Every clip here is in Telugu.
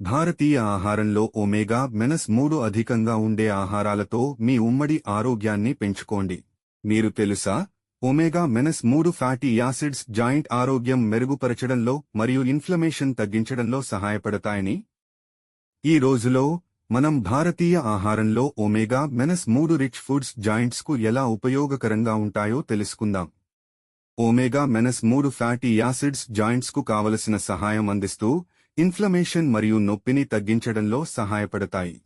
భారతీయ ఆహారంలో ఒమేగా మెనస్ మూడు అధికంగా ఉండే ఆహారాలతో మీ ఉమ్మడి ఆరోగ్యాన్ని పెంచుకోండి. మీరు తెలుసా? ఒమేగా మెనస్ మూడు ఫ్యాటీ యాసిడ్స్ జాయింట్ ఆరోగ్యం మెరుగుపరచడంలో మరియు ఇన్ఫ్లమేషన్ తగ్గించడంలో సహాయపడతాయని? ఈ రోజులో మనం భారతీయ ఆహారంలో ఒమేగా మెనస్ మూడు రిచ్ ఫుడ్స్ జాయింట్స్కు ఎలా ఉపయోగకరంగా ఉంటాయో తెలుసుకుందాం. ఒమేగా మెనస్ మూడు ఫ్యాటీ యాసిడ్స్ జాయింట్స్కు కావలసిన సహాయం అందిస్తూ ఇన్ఫ్లమేషన్ మరియు నొప్పిని తగ్గించడంలో సహాయపడతాయి.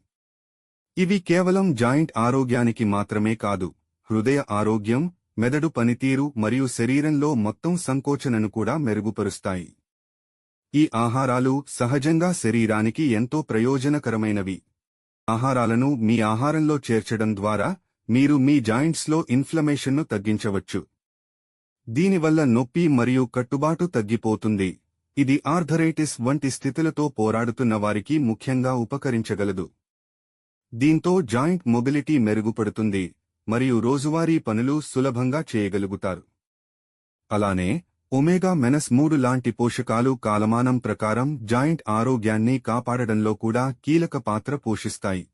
ఇవి కేవలం జాయింట్ ఆరోగ్యానికి మాత్రమే కాదు హృదయ ఆరోగ్యం మెదడు పనితీరు మరియు శరీరంలో మొత్తం సంకోచనను కూడా మెరుగుపరుస్తాయి. ఈ ఆహారాలు సహజంగా శరీరానికి ఎంతో ప్రయోజనకరమైనవి. ఆహారాలను మీ ఆహారంలో చేర్చడం ద్వారా మీరు మీ జాయింట్స్లో ఇన్ఫ్లమేషన్ను తగ్గించవచ్చు. దీనివల్ల నొప్పి మరియు కట్టుబాటు తగ్గిపోతుంది. ఇది ఆర్థరైటిస్ వంటి స్థితులతో పోరాడుతున్న వారికి ముఖ్యంగా ఉపకరించగలదు. దీంతో జాయింట్ మొబిలిటీ మెరుగుపడుతుంది మరియు రోజువారీ పనులు సులభంగా చేయగలుగుతారు. అలానే ఒమేగా మెనస్ మూడు లాంటి పోషకాలు కాలమానం ప్రకారం జాయింట్ ఆరోగ్యాన్ని కాపాడడంలో కూడా కీలక పాత్ర పోషిస్తాయి.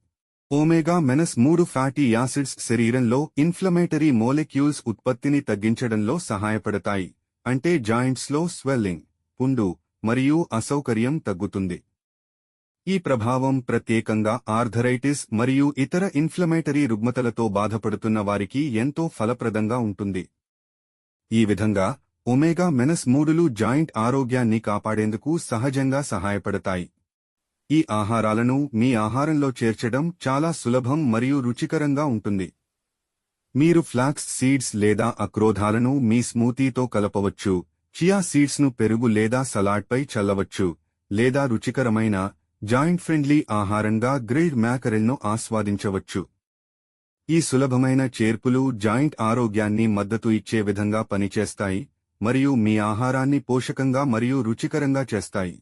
ఒమేగా మెనస్ మూడు ఫ్యాటీ యాసిడ్స్ శరీరంలో ఇన్ఫ్లమేటరీ మోలెక్యూల్స్ ఉత్పత్తిని తగ్గించడంలో సహాయపడతాయి అంటే జాయింట్స్లో స్వెల్లింగ్. పుండు మరియు అసౌకర్యం తగ్గుతుంది. ఈ ప్రభావం ప్రత్యేకంగా ఆర్థరైటిస్ మరియు ఇతర ఇన్ఫ్లమేటరీ రుగ్మతలతో బాధపడుతున్న వారికి ఎంతో ఫలప్రదంగా ఉంటుంది. ఈ విధంగా ఒమేగా మెనస్ మూడులు జాయింట్ ఆరోగ్యాన్ని కాపాడేందుకు సహజంగా సహాయపడతాయి. ఈ ఆహారాలను మీ ఆహారంలో చేర్చడం చాలా సులభం మరియు రుచికరంగా ఉంటుంది. మీరు ఫ్లాక్స్ సీడ్స్ లేదా అక్రోధాలను మీ స్మూతీతో కలపవచ్చు. చియా సీడ్స్ను పెరుగు లేదా సలాడ్పై చల్లవచ్చు లేదా రుచికరమైన జాయింట్ ఫ్రెండ్లీ ఆహారంగా గ్రిల్డ్ మ్యాకరెల్ను ఆస్వాదించవచ్చు. ఈ సులభమైన చేర్పులు జాయింట్ ఆరోగ్యాన్ని మద్దతు ఇచ్చే విధంగా పనిచేస్తాయి మరియు మీ ఆహారాన్ని పోషకంగా మరియు రుచికరంగా చేస్తాయి.